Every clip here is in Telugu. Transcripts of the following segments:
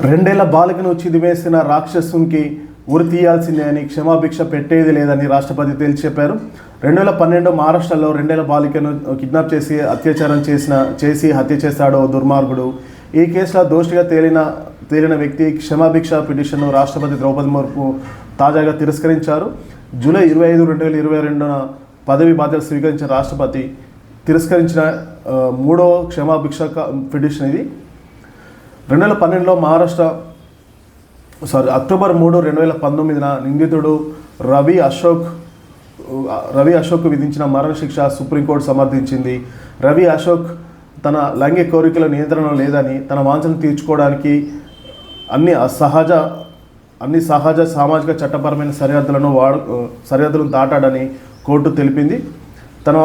రెండేళ్ళ బాలికను చిదివేసిన రాక్షసునికి ఉరి తీయాల్సిందే అని క్షమాభిక్ష పెట్టేది లేదని రాష్ట్రపతి తేల్చి చెప్పారు రెండు వేల పన్నెండు మహారాష్ట్రలో రెండేళ్ళ బాలికను కిడ్నాప్ చేసి అత్యాచారం చేసిన చేసి హత్య చేశాడు దుర్మార్గుడు. ఈ కేసులో దోషిగా తేలిన తేలిన వ్యక్తి క్షమాభిక్ష పిటిషన్ను రాష్ట్రపతి ద్రౌపది ముర్ము తాజాగా తిరస్కరించారు. జూలై ఇరవై ఐదు రెండు వేల ఇరవై రెండున పదవి బాధ్యతలు స్వీకరించిన రాష్ట్రపతి తిరస్కరించిన మూడో క్షమాభిక్ష పిటిషన్ ఇది. రెండు వేల పన్నెండులో మహారాష్ట్ర సారీ అక్టోబర్ మూడు రెండు వేల పంతొమ్మిదిన నిందితుడు రవి అశోక్ రవి అశోక్ విధించిన మరణశిక్ష సుప్రీంకోర్టు సమర్థించింది. రవి అశోక్ తన లైంగిక కోరికల నియంత్రణ లేదని తన వాంఛను తీర్చుకోవడానికి అన్ని సహజ అన్ని సహజ సామాజిక చట్టపరమైన సరిహద్దులను వాడు సరిహద్దులను దాటాడని కోర్టు తెలిపింది. తన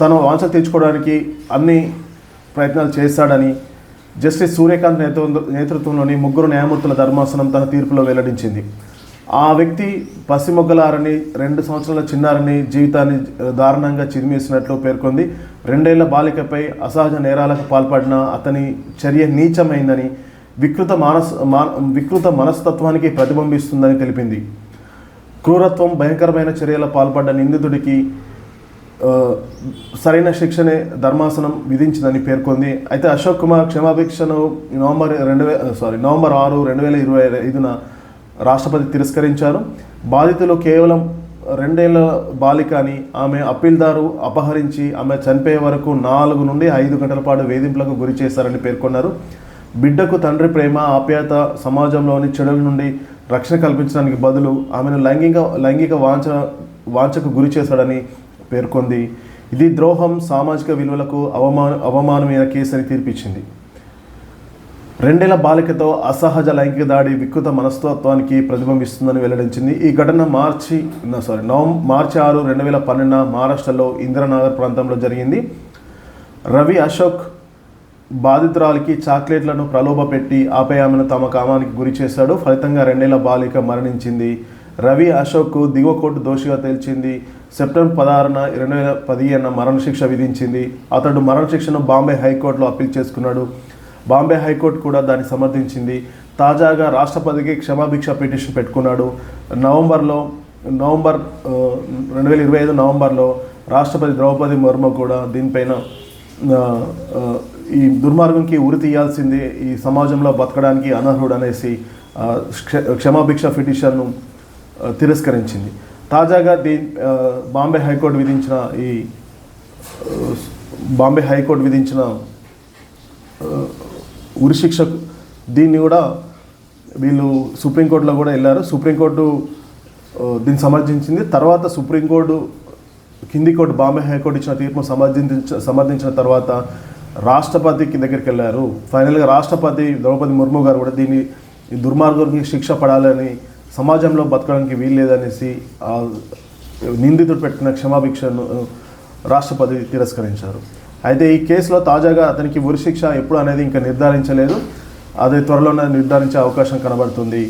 తన వాంఛ తీర్చుకోవడానికి అన్ని ప్రయత్నాలు చేస్తాడని జస్టిస్ సూర్యకాంత్ నేతృత్వ నేతృత్వంలోని ముగ్గురు న్యాయమూర్తుల ధర్మాసనం తన తీర్పులో వెల్లడించింది. ఆ వ్యక్తి పసిమొగ్గలారని రెండు సంవత్సరాల చిన్నారని జీవితాన్ని దారుణంగా చిదిమేసినట్లు పేర్కొంది. రెండేళ్ళ బాలికపై అసహజ నేరాలకు పాల్పడిన అతని చర్య నీచమైందని వికృత మానస్ వికృత మనస్తత్వానికి ప్రతిబింబిస్తుందని తెలిపింది. క్రూరత్వం భయంకరమైన చర్యల పాల్పడ్డ నిందితుడికి సరైన శిక్షనే ధర్మాసనం విధించిందని పేర్కొంది. అయితే అశోక్ కుమార్ క్షమాభిక్షను నవంబర్ రెండు వే సారీ నవంబర్ ఆరు రెండు వేల ఇరవై ఐదున రాష్ట్రపతి తిరస్కరించారు. బాధితులు కేవలం రెండేళ్ళ బాలిక అని ఆమె అప్పీల్దారు అపహరించి ఆమె చనిపోయే వరకు నాలుగు నుండి ఐదు గంటల పాటు వేధింపులకు గురి చేశారని పేర్కొన్నారు. బిడ్డకు తండ్రి ప్రేమ ఆప్యాయత సమాజంలోని చెడుల నుండి రక్షణ కల్పించడానికి బదులు ఆమెను లైంగిక లైంగిక వాంఛ వాంఛకు గురి చేశాడని పేర్కొంది. ఇది ద్రోహం సామాజిక విలువలకు అవమాన అవమానమైన కేసు అని తీర్పిచ్చింది. రెండేళ్ళ బాలికతో అసహజ లైంగిక దాడి వికృత మనస్తత్వానికి ప్రతిబింబిస్తుందని వెల్లడించింది. ఈ ఘటన మార్చి సారీ నవం మార్చి ఆరు రెండు వేల పన్నెండున మహారాష్ట్రలో ఇందిరానగర్ ప్రాంతంలో జరిగింది. రవి అశోక్ బాధితురాలికి చాక్లెట్లను ప్రలోభపెట్టి ఆపై ఆమెను తమ కామానికి గురి చేశాడు. ఫలితంగా రెండేళ్ళ బాలిక మరణించింది. రవి అశోక్ దిగువ కోర్టు దోషిగా తేల్చింది. సెప్టెంబర్ పదహారున రెండు వేల పదిహేనున మరణశిక్ష విధించింది. అతడు మరణశిక్షను బాంబే హైకోర్టులో అప్పీల్ చేసుకున్నాడు. బాంబే హైకోర్టు కూడా దాన్ని సమర్థించింది. తాజాగా రాష్ట్రపతికి క్షమాభిక్ష పిటిషన్ పెట్టుకున్నాడు. నవంబర్లో నవంబర్ రెండు వేల ఇరవై ఐదు నవంబర్లో రాష్ట్రపతి ద్రౌపది ముర్ము కూడా దీనిపైన ఈ దుర్మార్గంకి ఉరి తీయాల్సిందే. ఈ సమాజంలో బతకడానికి అనర్హుడు అనేసి క్ష- క్షమాభిక్ష పిటిషన్ను తిరస్కరించింది. తాజాగా దీ బాంబే హైకోర్టు విధించిన ఈ బాంబే హైకోర్టు విధించిన ఉరిశిక్ష ఉరి దీన్ని కూడా వీళ్ళు సుప్రీంకోర్టులో కూడా వెళ్ళారు. సుప్రీంకోర్టు దీన్ని సమర్థించింది. తర్వాత సుప్రీంకోర్టు కింది కోర్టు బాంబే హైకోర్టు ఇచ్చిన తీర్పును సమర్థించ సమర్థించిన తర్వాత రాష్ట్రపతికి దగ్గరికి వెళ్ళారు. ఫైనల్గా రాష్ట్రపతి ద్రౌపది ముర్ము గారు కూడా దీన్ని దుర్మార్గానికి శిక్ష పడాలని సమాజంలో బతకడానికి వీల్లేదనేసి నిందితుడు పెట్టిన క్షమాభిక్షను రాష్ట్రపతి తిరస్కరించారు. అయితే ఈ కేసులో తాజాగా అతనికి ఉరిశిక్ష ఎప్పుడు అనేది ఇంకా నిర్ధారించలేదు. అది త్వరలోనే నిర్ధారించే అవకాశం కనబడుతుంది.